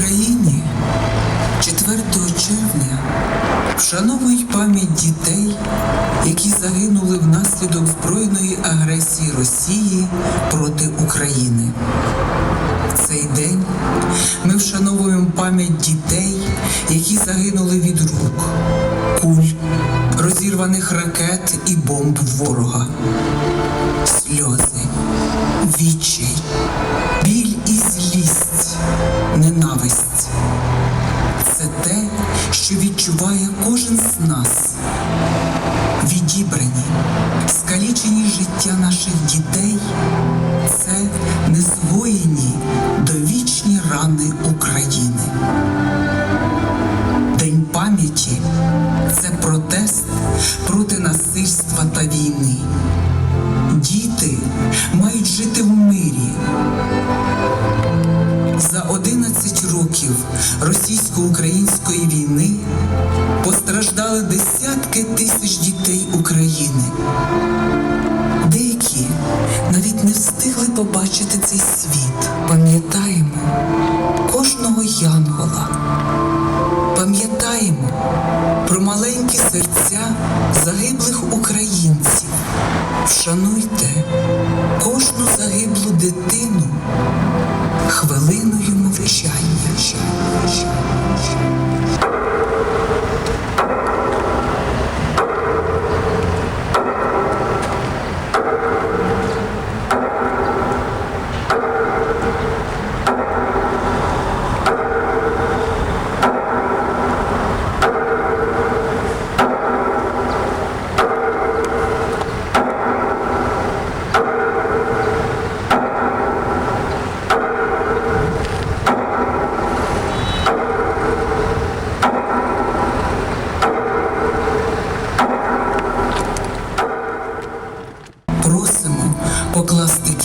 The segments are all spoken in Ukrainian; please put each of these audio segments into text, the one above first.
Україні 4 червня вшановують пам'ять дітей, які загинули внаслідок збройної агресії Росії проти України. В цей день ми вшановуємо пам'ять дітей, які загинули від рук, куль, розірваних ракет і бомб ворога. Сльози, відчай, біль відчуває кожен з нас. Відібрані, скалічені життя наших дітей це незгоєні довічні рани України. День пам'яті це протест проти насильства та війни. Діти мають жити в 11 років російсько-української війни постраждали десятки тисяч дітей України. Деякі навіть не встигли побачити цей світ. Пам'ятаємо кожного янгола. Пам'ятаємо про маленькі серця загиблих українців. Вшануйте кожну загиблу дитину хвилиною мовчання.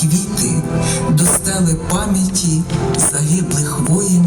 Квіти до стели пам'яті загиблих воїнів